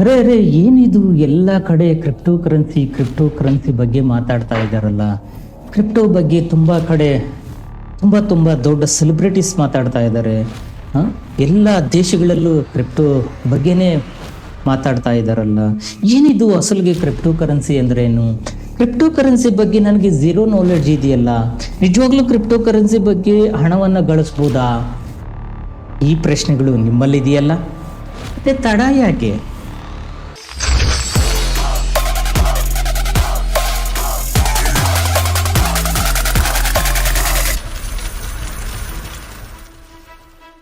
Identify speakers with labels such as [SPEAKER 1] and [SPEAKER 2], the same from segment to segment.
[SPEAKER 1] ಅರೆ ಅರೆ, ಏನಿದು ಎಲ್ಲ ಕಡೆ ಕ್ರಿಪ್ಟೋ ಕರೆನ್ಸಿ ಕ್ರಿಪ್ಟೋ ಕರೆನ್ಸಿ ಬಗ್ಗೆ ಮಾತಾಡ್ತಾ ಇದ್ದಾರಲ್ಲ? ಕ್ರಿಪ್ಟೋ ಬಗ್ಗೆ ತುಂಬ ಕಡೆ, ತುಂಬ ತುಂಬ ದೊಡ್ಡ ಸೆಲೆಬ್ರಿಟೀಸ್ ಮಾತಾಡ್ತಾ ಇದ್ದಾರೆ. ಎಲ್ಲ ದೇಶಗಳಲ್ಲೂ ಕ್ರಿಪ್ಟೋ ಬಗ್ಗೆನೇ ಮಾತಾಡ್ತಾ ಇದ್ದಾರಲ್ಲ. ಏನಿದು ಅಸಲಿಗೆ ಕ್ರಿಪ್ಟೋ ಕರೆನ್ಸಿ ಅಂದ್ರೇನು? ಕ್ರಿಪ್ಟೋ ಕರೆನ್ಸಿ ಬಗ್ಗೆ ನನಗೆ ಝೀರೋ ನಾಲೆಡ್ಜ್ ಇದೆಯಲ್ಲ. ನಿಜವಾಗ್ಲೂ ಕ್ರಿಪ್ಟೋ ಕರೆನ್ಸಿ ಬಗ್ಗೆ ಹಣವನ್ನು ಗಳಿಸ್ಬೋದಾ? ಈ ಪ್ರಶ್ನೆಗಳು ನಿಮ್ಮಲ್ಲಿದೆಯಲ್ಲ? ಮತ್ತೆ ತಡ ಯಾಕೆ?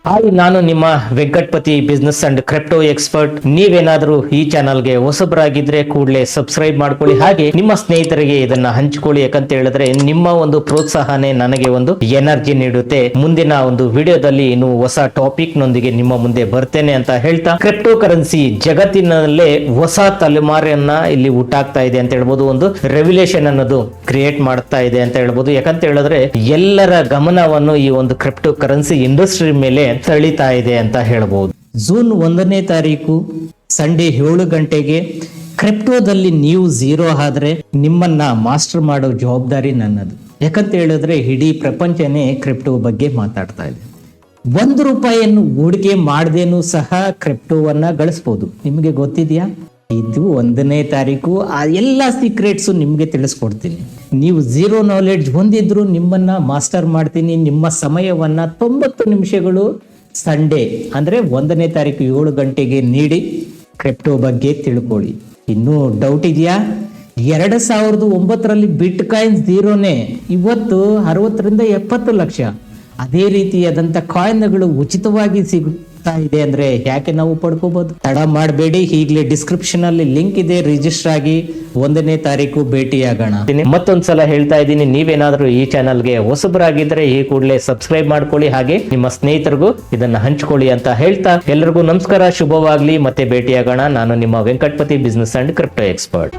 [SPEAKER 1] ಹಾಯ್, ನಾನು ನಿಮ್ಮ Venkatpathi business and crypto expert ನೀವೇನಾದರೂ ಈ ಚಾನಲ್ಗೆ ಹೊಸಬರಾಗಿದ್ರೆ ಕೂಡಲೇ ಸಬ್ಸ್ಕ್ರೈಬ್ ಮಾಡ್ಕೊಳ್ಳಿ. ಹಾಗೆ ನಿಮ್ಮ ಸ್ನೇಹಿತರಿಗೆ ಇದನ್ನ ಹಂಚಿಕೊಳ್ಳಿ. ಯಾಕಂತ ಹೇಳಿದ್ರೆ ನಿಮ್ಮ ಒಂದು ಪ್ರೋತ್ಸಾಹನೇ ನನಗೆ ಒಂದು ಎನರ್ಜಿ ನೀಡುತ್ತೆ. ಮುಂದಿನ ಒಂದು ವಿಡಿಯೋದಲ್ಲಿ ಇನ್ನು ಹೊಸ ಟಾಪಿಕ್ ನೊಂದಿಗೆ ನಿಮ್ಮ ಮುಂದೆ ಬರ್ತೇನೆ ಅಂತ ಹೇಳ್ತಾ. ಕ್ರಿಪ್ಟೋ ಕರೆನ್ಸಿ ಜಗತ್ತಿನಲ್ಲೇ ಹೊಸ ತಲೆಮಾರನ್ನ ಇಲ್ಲಿ ಹುಟ್ಟಾಗ್ತಾ ಇದೆ ಅಂತ ಹೇಳ್ಬೋದು. ಒಂದು ರೆವ್ಯುಲೇಷನ್ ಅನ್ನೋದು ಕ್ರಿಯೇಟ್ ಮಾಡ್ತಾ ಇದೆ ಅಂತ ಹೇಳ್ಬೋದು. ಯಾಕಂತ ಹೇಳಿದ್ರೆ ಎಲ್ಲರ ಗಮನವನ್ನು ಈ ಒಂದು ಕ್ರಿಪ್ಟೋ ಕರೆನ್ಸಿ ಇಂಡಸ್ಟ್ರಿ ಮೇಲೆ ಸೆಳೀತಾ ಇದೆ ಅಂತ ಹೇಳ್ಬೋದು. ಜೂನ್ ಒಂದನೇ ತಾರೀಕು ಸಂಡೆ ಏಳು ಗಂಟೆಗೆ ಕ್ರಿಪ್ಟೋದಲ್ಲಿ ನೀವು ಝೀರೋ ಆದ್ರೆ ನಿಮ್ಮನ್ನ ಮಾಸ್ಟರ್ ಮಾಡೋ ಜವಾಬ್ದಾರಿ ನನ್ನದು. ಯಾಕಂತ ಹೇಳಿದ್ರೆ ಇಡೀ ಪ್ರಪಂಚನೇ ಕ್ರಿಪ್ಟೋ ಬಗ್ಗೆ ಮಾತಾಡ್ತಾ ಇದೆ. ಒಂದು ರೂಪಾಯಿಯನ್ನು ಹೂಡಿಕೆ ಮಾಡದೇನು ಸಹ ಕ್ರಿಪ್ಟೋವನ್ನ ಗಳಿಸ್ಬೋದು. ನಿಮಗೆ ಗೊತ್ತಿದೆಯಾ? ಇದು ಒಂದನೇ ತಾರೀಕು. ಆ ಎಲ್ಲ ಸೀಕ್ರೆಟ್ಸ್ ನಿಮಗೆ ತಿಳಿಸ್ಕೊಡ್ತೀನಿ. ನೀವು ಝೀರೋ ನಾಲೆಡ್ಜ್ ಹೊಂದಿದ್ರು ನಿಮ್ಮನ್ನ ಮಾಸ್ಟರ್ ಮಾಡ್ತೀನಿ. ನಿಮ್ಮ ಸಮಯವನ್ನ ತೊಂಬತ್ತು ನಿಮಿಷಗಳು ಸಂಡೇ ಅಂದ್ರೆ ಒಂದನೇ ತಾರೀಕು ಏಳು ಗಂಟೆಗೆ ನೀಡಿ ಕ್ರಿಪ್ಟೋ ಬಗ್ಗೆ ತಿಳ್ಕೊಳ್ಳಿ. ಇನ್ನೂ ಡೌಟ್ ಇದೆಯಾ? ಎರಡು ಸಾವಿರದ ಒಂಬತ್ತರಲ್ಲಿ ಬಿಟ್ ಕಾಯಿನ್ ಝೀರೋನೇ ಇವತ್ತು ಅರವತ್ತರಿಂದ ಎಪ್ಪತ್ತು ಲಕ್ಷ. ಅದೇ ರೀತಿಯಾದಂಥ ಕಾಯಿನ್ಗಳು ಉಚಿತವಾಗಿ ಸಿಗುತ್ತಾ ಇದೆ ಅಂದ್ರೆ ಯಾಕೆ ನಾವು ಪಡ್ಕೋಬಹುದು? ತಡ ಮಾಡಬೇಡಿ. ಈಗಲೇ ಡಿಸ್ಕ್ರಿಪ್ಷನ್ ಅಲ್ಲಿ ಲಿಂಕ್ ಇದೆ. ರಿಜಿಸ್ಟರ್ ಆಗಿ ಒಂದನೇ ತಾರೀಕು ಭೇಟಿಯಾಗೋಣ. ಮತ್ತೊಂದ್ಸಲ ಹೇಳ್ತಾ ಇದ್ದೀನಿ, ನೀವೇನಾದ್ರೂ ಈ ಚಾನಲ್ಗೆ ಹೊಸಬರಾಗಿದ್ರೆ ಈ ಕೂಡಲೇ ಸಬ್ಸ್ಕ್ರೈಬ್ ಮಾಡ್ಕೊಳ್ಳಿ. ಹಾಗೆ ನಿಮ್ಮ ಸ್ನೇಹಿತರಿಗೂ ಇದನ್ನ ಹಂಚ್ಕೊಳ್ಳಿ ಅಂತ ಹೇಳ್ತಾ ಎಲ್ಲರಿಗೂ ನಮಸ್ಕಾರ. ಶುಭವಾಗ್ಲಿ. ಮತ್ತೆ ಭೇಟಿಯಾಗೋಣ. ನಾನು ನಿಮ್ಮ Venkatapathi business and crypto expert